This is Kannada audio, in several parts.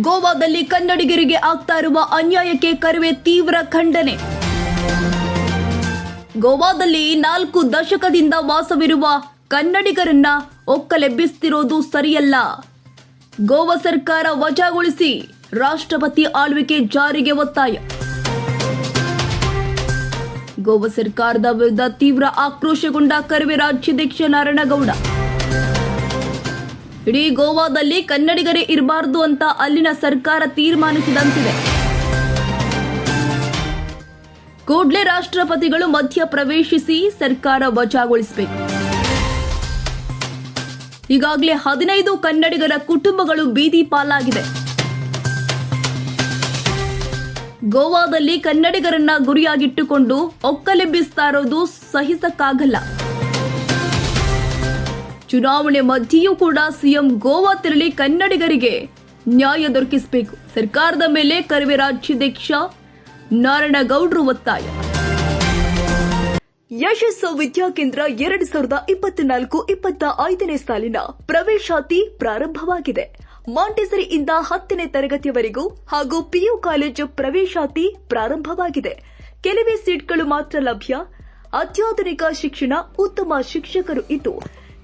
ಗೋವಾದಲ್ಲಿ ಕನ್ನಡಿಗರಿಗೆ ಆಗ್ತಾ ಇರುವ ಅನ್ಯಾಯಕ್ಕೆ ಕರುವೆ ತೀವ್ರ ಖಂಡನೆ. ಗೋವಾದಲ್ಲಿ ನಾಲ್ಕು ದಶಕದಿಂದ ವಾಸವಿರುವ ಕನ್ನಡಿಗರನ್ನ ಒಕ್ಕಲೆಬ್ಬಿಸ್ತಿರೋದು ಸರಿಯಲ್ಲ. ಗೋವಾ ಸರ್ಕಾರ ವಜಾಗೊಳಿಸಿ ರಾಷ್ಟ್ರಪತಿ ಆಳ್ವಿಕೆ ಜಾರಿಗೆ ಒತ್ತಾಯ. ಗೋವಾ ಸರ್ಕಾರದ ವಿರುದ್ಧ ತೀವ್ರ ಆಕ್ರೋಶಗೊಂಡ ಕರ್ವೆ ರಾಜ್ಯಾಧ್ಯಕ್ಷ ನಾರಾಯಣಗೌಡ. ಇಡೀ ಗೋವಾದಲ್ಲಿ ಕನ್ನಡಿಗರೇ ಇರಬಾರ್ದು ಅಂತ ಅಲ್ಲಿನ ಸರ್ಕಾರ ತೀರ್ಮಾನಿಸಿದಂತಿದೆ. ಕೂಡಲೇ ರಾಷ್ಟ್ರಪತಿಗಳು ಮಧ್ಯ ಪ್ರವೇಶಿಸಿ ಸರ್ಕಾರ ವಜಾಗೊಳಿಸಬೇಕು. ಈಗಾಗಲೇ ಹದಿನೈದು ಕನ್ನಡಿಗರ ಕುಟುಂಬಗಳು ಬೀದಿ ಪಾಲಾಗಿದೆ. ಗೋವಾದಲ್ಲಿ ಕನ್ನಡಿಗರನ್ನ ಗುರಿಯಾಗಿಟ್ಟುಕೊಂಡು ಒಕ್ಕಲೆಬ್ಬಿಸ್ತಾ ಇರೋದು ಸಹಿಸಕ್ಕಾಗಲ್ಲ. ಚುನಾವಣೆ ಮಧ್ಯೆಯೂ ಕೂಡ ಸಿಎಂ ಗೋವಾ ತೆರಳಿ ಕನ್ನಡಿಗರಿಗೆ ನ್ಯಾಯ ದೊರಕಿಸಬೇಕು. ಸರ್ಕಾರದ ಮೇಲೆ ಕರವೇ ರಾಜ್ಯಾಧ್ಯಕ್ಷ ನಾರಾಯಣಗೌಡ್ರು ಒತ್ತಾಯ. ಯಶಸ್ಸು ವಿದ್ಯಾಕೇಂದ್ರ ಎರಡ್ ಸಾವಿರದ ಇಪ್ಪತ್ನಾಲ್ಕು ಇಪ್ಪತ್ತ ಐದನೇ ಸಾಲಿನ ಪ್ರವೇಶಾತಿ ಪ್ರಾರಂಭವಾಗಿದೆ. ಮಾಂಟೆಸರಿಯಿಂದ ಹತ್ತನೇ ತರಗತಿಯವರೆಗೂ ಹಾಗೂ ಪಿಯು ಕಾಲೇಜು ಪ್ರವೇಶಾತಿ ಪ್ರಾರಂಭವಾಗಿದೆ. ಕೆಲವೇ ಸೀಟ್ಗಳು ಮಾತ್ರ ಲಭ್ಯ. ಅತ್ಯಾಧುನಿಕ ಶಿಕ್ಷಣ ಉತ್ತಮ ಶಿಕ್ಷಕರು ಇದ್ದು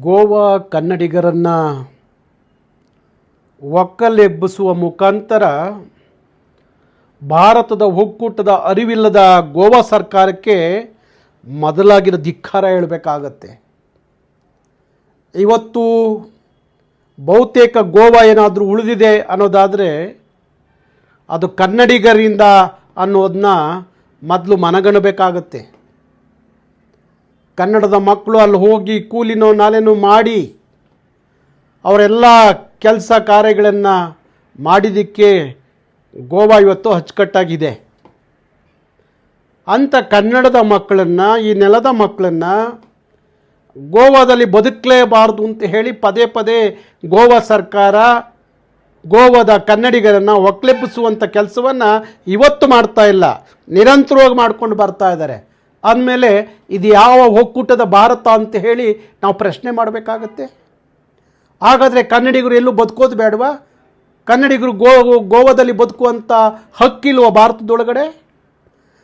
ಗೋವಾ ಕನ್ನಡಿಗರನ್ನು ಒಕ್ಕಲೆಬ್ಬಿಸುವ ಮುಖಾಂತರ ಭಾರತದ ಒಕ್ಕೂಟದ ಅರಿವಿಲ್ಲದ ಗೋವಾ ಸರ್ಕಾರಕ್ಕೆ ಮೊದಲಾಗಿರೋ ಧಿಕ್ಕಾರ ಹೇಳಬೇಕಾಗತ್ತೆ. ಇವತ್ತು ಬಹುತೇಕ ಗೋವಾ ಏನಾದರೂ ಉಳಿದಿದೆ ಅನ್ನೋದಾದರೆ ಅದು ಕನ್ನಡಿಗರಿಂದ ಅನ್ನೋದನ್ನ ಮೊದಲು ಮನಗಣಬೇಕಾಗತ್ತೆ. ಕನ್ನಡದ ಮಕ್ಕಳು ಅಲ್ಲಿ ಹೋಗಿ ಕೂಲಿನೋ ನಾಲೆನೋ ಮಾಡಿ ಅವರೆಲ್ಲ ಕೆಲಸ ಕಾರ್ಯಗಳನ್ನು ಮಾಡಿದ್ದಕ್ಕೆ ಗೋವಾ ಇವತ್ತು ಅಚ್ಚುಕಟ್ಟಾಗಿದೆ. ಅಂಥ ಕನ್ನಡದ ಮಕ್ಕಳನ್ನು, ಈ ನೆಲದ ಮಕ್ಕಳನ್ನು ಗೋವಾದಲ್ಲಿ ಬದುಕಲೇಬಾರ್ದು ಅಂತ ಹೇಳಿ ಪದೇ ಪದೇ ಗೋವಾ ಸರ್ಕಾರ ಗೋವಾದ ಕನ್ನಡಿಗರನ್ನು ಒಕ್ಲೆಬ್ಬಿಸುವಂಥ ಕೆಲಸವನ್ನು ಇವತ್ತು ಮಾಡ್ತಾ ಇಲ್ಲ. ನಿರಂತರವಾಗಿ ಮಾಡ್ಕೊಂಡು ಬರ್ತಾ ಇದ್ದಾರೆ. ಅಂದಮೇಲೆ ಇದು ಯಾವ ಒಕ್ಕೂಟದ ಭಾರತ ಅಂತ ಹೇಳಿ ನಾವು ಪ್ರಶ್ನೆ ಮಾಡಬೇಕಾಗತ್ತೆ. ಹಾಗಾದರೆ ಕನ್ನಡಿಗರು ಎಲ್ಲೂ ಬದುಕೋದು ಬೇಡವಾ? ಕನ್ನಡಿಗರು ಗೋ, ಗೋವಾದಲ್ಲಿ ಬದುಕುವಂಥ ಹಕ್ಕಿಲ್ವ ಭಾರತದೊಳಗಡೆ?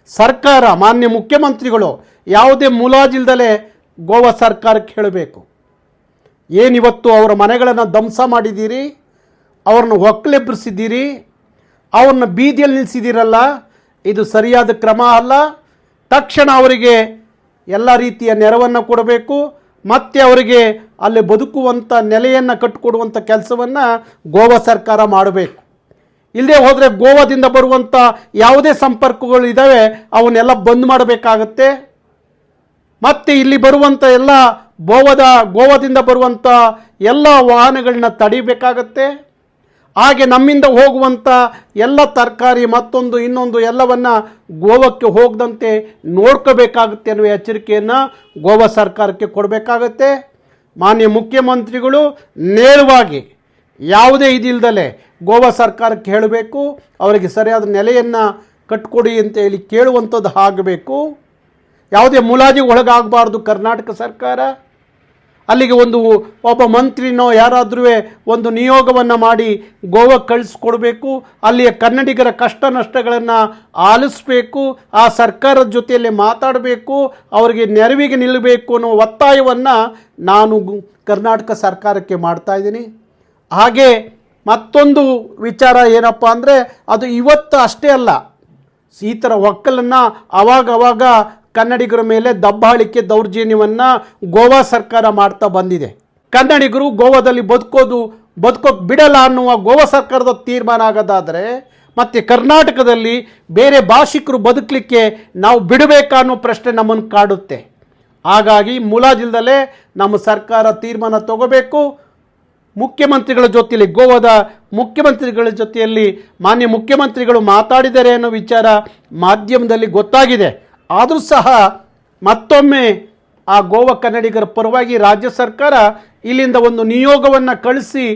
ಸರ್ಕಾರ, ಮಾನ್ಯ ಮುಖ್ಯಮಂತ್ರಿಗಳು ಯಾವುದೇ ಮುಲಾಜಿಲ್ದಲೇ ಗೋವಾ ಸರ್ಕಾರಕ್ಕೆ ಹೇಳಬೇಕು. ಏನಿವತ್ತು ಅವರ ಮನೆಗಳನ್ನು ಧ್ವಂಸ ಮಾಡಿದ್ದೀರಿ? ಅವ್ರನ್ನ ಒಕ್ಕಲೆಬ್ರಿಸಿದ್ದೀರಿ? ಅವ್ರನ್ನ ಬೀದಿಯಲ್ಲಿ ನಿಲ್ಲಿಸಿದ್ದೀರಲ್ಲ ಇದು ಸರಿಯಾದ ಕ್ರಮ ಅಲ್ಲ? ತಕ್ಷಣ ಅವರಿಗೆ ಎಲ್ಲ ರೀತಿಯ ನೆರವನ್ನು ಕೊಡಬೇಕು, ಮತ್ತು ಅವರಿಗೆ ಅಲ್ಲಿ ಬದುಕುವಂಥ ನೆಲೆಯನ್ನು ಕಟ್ಟಿಕೊಡುವಂಥ ಕೆಲಸವನ್ನು ಗೋವಾ ಸರ್ಕಾರ ಮಾಡಬೇಕು. ಇಲ್ಲದೆ ಹೋದರೆ ಗೋವಾದಿಂದ ಬರುವಂಥ ಯಾವುದೇ ಸಂಪರ್ಕಗಳು ಇದ್ದಾವೆ ಅವನ್ನೆಲ್ಲ ಬಂದ್ ಮಾಡಬೇಕಾಗತ್ತೆ. ಮತ್ತು ಇಲ್ಲಿ ಬರುವಂಥ ಎಲ್ಲ ಗೋವಾದ, ಗೋವಾದಿಂದ ಬರುವಂಥ ಎಲ್ಲ ವಾಹನಗಳನ್ನ ತಡಿಬೇಕಾಗತ್ತೆ. ಹಾಗೆ ನಮ್ಮಿಂದ ಹೋಗುವಂಥ ಎಲ್ಲ ತರಕಾರಿ ಮತ್ತೊಂದು ಇನ್ನೊಂದು ಎಲ್ಲವನ್ನು ಗೋವಕ್ಕೆ ಹೋಗದಂತೆ ನೋಡ್ಕೋಬೇಕಾಗುತ್ತೆ ಅನ್ನುವ ಎಚ್ಚರಿಕೆಯನ್ನು ಗೋವಾ ಸರ್ಕಾರಕ್ಕೆ ಕೊಡಬೇಕಾಗತ್ತೆ. ಮಾನ್ಯ ಮುಖ್ಯಮಂತ್ರಿಗಳು ನೇರವಾಗಿ ಯಾವುದೇ ಇದಿಲ್ದಲೆ ಗೋವಾ ಸರ್ಕಾರಕ್ಕೆ ಹೇಳಬೇಕು, ಅವರಿಗೆ ಸರಿಯಾದ ನೆಲೆಯನ್ನು ಕಟ್ಕೊಡಿ ಅಂತ ಹೇಳಿ ಕೇಳುವಂಥದ್ದು ಆಗಬೇಕು. ಯಾವುದೇ ಮುಲಾಜಿಗೆ ಒಳಗಾಗಬಾರ್ದು ಕರ್ನಾಟಕ ಸರ್ಕಾರ. ಅಲ್ಲಿಗೆ ಒಂದು ಒಬ್ಬ ಮಂತ್ರಿನೋ ಯಾರಾದ್ರೂ ಒಂದು ನಿಯೋಗವನ್ನು ಮಾಡಿ ಗೋವಾಕ್ಕೆ ಕಳಿಸ್ಕೊಡ್ಬೇಕು, ಅಲ್ಲಿಯ ಕನ್ನಡಿಗರ ಕಷ್ಟ ನಷ್ಟಗಳನ್ನು ಆಲಿಸಬೇಕು, ಆ ಸರ್ಕಾರದ ಜೊತೆಯಲ್ಲಿ ಮಾತಾಡಬೇಕು, ಅವರಿಗೆ ನೆರವಿಗೆ ನಿಲ್ಲಬೇಕು ಅನ್ನೋ ಒತ್ತಾಯವನ್ನು ನಾನು ಕರ್ನಾಟಕ ಸರ್ಕಾರಕ್ಕೆ ಮಾಡ್ತಾ ಇದ್ದೀನಿ. ಹಾಗೆ ಮತ್ತೊಂದು ವಿಚಾರ ಏನಪ್ಪ ಅಂದರೆ ಅದು ಇವತ್ತು ಅಷ್ಟೇ ಅಲ್ಲ. ಈ ಥರ ಒಕ್ಕಲನ್ನು ಅವಾಗ ಅವಾಗ ಕನ್ನಡಿಗರ ಮೇಲೆ ದಬ್ಬಾಳಿಕೆ ದೌರ್ಜನ್ಯವನ್ನು ಗೋವಾ ಸರ್ಕಾರ ಮಾಡ್ತಾ ಬಂದಿದೆ. ಕನ್ನಡಿಗರು ಗೋವಾದಲ್ಲಿ ಬದುಕೋದು, ಬದುಕೋಕೆ ಬಿಡಲ್ಲ ಅನ್ನುವ ಗೋವಾ ಸರ್ಕಾರದ ತೀರ್ಮಾನ ಆಗೋದಾದರೆ ಮತ್ತು ಕರ್ನಾಟಕದಲ್ಲಿ ಬೇರೆ ಭಾಷಿಕರು ಬದುಕಲಿಕ್ಕೆ ನಾವು ಬಿಡಬೇಕಾ ಅನ್ನೋ ಪ್ರಶ್ನೆ ನಮ್ಮನ್ನು ಕಾಡುತ್ತೆ. ಹಾಗಾಗಿ ಮುಲಾಜಿಲ್ದಲೇ ನಮ್ಮ ಸರ್ಕಾರ ತೀರ್ಮಾನ ತಗೋಬೇಕು. ಮುಖ್ಯಮಂತ್ರಿಗಳ ಜೊತೆಯಲ್ಲಿ, ಗೋವಾದ ಮುಖ್ಯಮಂತ್ರಿಗಳ ಜೊತೆಯಲ್ಲಿ ಮಾನ್ಯ ಮುಖ್ಯಮಂತ್ರಿಗಳು ಮಾತಾಡಿದ್ದಾರೆ ಅನ್ನೋ ವಿಚಾರ ಮಾಧ್ಯಮದಲ್ಲಿ ಗೊತ್ತಾಗಿದೆ. ಆದರೂ ಸಹ ಮತ್ತೊಮ್ಮೆ ಆ ಗೋವಾ ಕನ್ನಡಿಗರ ಪರವಾಗಿ ರಾಜ್ಯ ಸರ್ಕಾರ ಇಲ್ಲಿಂದ ಒಂದು ನಿಯೋಗವನ್ನು ಕಳಿಸಿ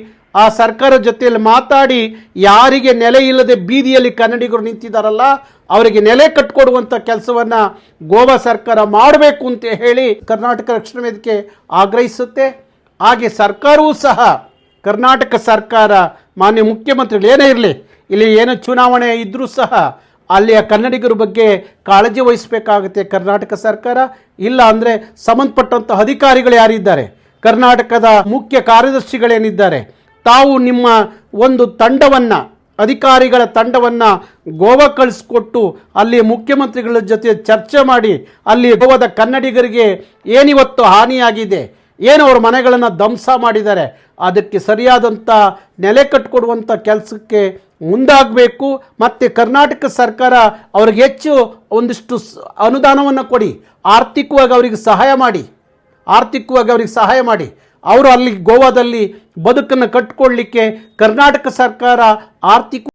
ಆ ಸರ್ಕಾರ ಜೊತೆಯಲ್ಲಿ ಮಾತಾಡಿ ಯಾರಿಗೆ ನೆಲೆ ಇಲ್ಲದೆ ಬೀದಿಯಲ್ಲಿ ಕನ್ನಡಿಗರು ನಿಂತಿದ್ದಾರಲ್ಲ ಅವರಿಗೆ ನೆಲೆ ಕಟ್ಕೊಡುವಂಥ ಕೆಲಸವನ್ನು ಗೋವಾ ಸರ್ಕಾರ ಮಾಡಬೇಕು ಅಂತ ಹೇಳಿ ಕರ್ನಾಟಕ ರಕ್ಷಣಾ ವೇದಿಕೆ ಆಗ್ರಹಿಸುತ್ತೆ. ಹಾಗೆ ಸರ್ಕಾರವೂ ಸಹ ಕರ್ನಾಟಕ ಸರ್ಕಾರ ಮಾನ್ಯ ಮುಖ್ಯಮಂತ್ರಿಗಳು ಏನೇ ಇರಲಿ, ಇಲ್ಲಿ ಏನು ಚುನಾವಣೆ ಇದ್ದರೂ ಸಹ ಅಲ್ಲಿಯ ಕನ್ನಡಿಗರ ಬಗ್ಗೆ ಕಾಳಜಿ ವಹಿಸಬೇಕಾಗುತ್ತೆ ಕರ್ನಾಟಕ ಸರ್ಕಾರ. ಇಲ್ಲ ಅಂದರೆ ಸಂಬಂಧಪಟ್ಟಂಥ ಅಧಿಕಾರಿಗಳು ಯಾರಿದ್ದಾರೆ? ಕರ್ನಾಟಕದ ಮುಖ್ಯ ಕಾರ್ಯದರ್ಶಿಗಳೇನಿದ್ದಾರೆ? ತಾವು ನಿಮ್ಮ ಒಂದು ತಂಡವನ್ನು, ಅಧಿಕಾರಿಗಳ ತಂಡವನ್ನು ಗೋವಾ ಕಳಿಸ್ಕೊಟ್ಟು ಅಲ್ಲಿ ಮುಖ್ಯಮಂತ್ರಿಗಳ ಜೊತೆ ಚರ್ಚೆ ಮಾಡಿ ಅಲ್ಲಿ ಗೋವಾದ ಕನ್ನಡಿಗರಿಗೆ ಏನಿವತ್ತು ಹಾನಿಯಾಗಿದೆ ಏನು ಅವ್ರ ಮನೆಗಳನ್ನು ಧ್ವಂಸ ಮಾಡಿದ್ದಾರೆ, ಅದಕ್ಕೆ ಸರಿಯಾದಂಥ ನೆಲೆ ಕಟ್ಟಿಕೊಡುವಂಥ ಕೆಲಸಕ್ಕೆ ಮುಂದಾಗಬೇಕು, ಮತ್ತು ಕರ್ನಾಟಕ ಸರ್ಕಾರ ಅವ್ರಿಗೆ ಹೆಚ್ಚು ಒಂದಿಷ್ಟು ಅನುದಾನವನ್ನು ಕೊಡಿ, ಆರ್ಥಿಕವಾಗಿ ಅವರಿಗೆ ಸಹಾಯ ಮಾಡಿ, ಆರ್ಥಿಕವಾಗಿ ಅವರಿಗೆ ಸಹಾಯ ಮಾಡಿ. ಅವರು ಅಲ್ಲಿ ಗೋವಾದಲ್ಲಿ ಬದುಕನ್ನು ಕಟ್ಕೊಳ್ಳಿಕ್ಕೆ ಕರ್ನಾಟಕ ಸರ್ಕಾರ ಆರ್ಥಿಕ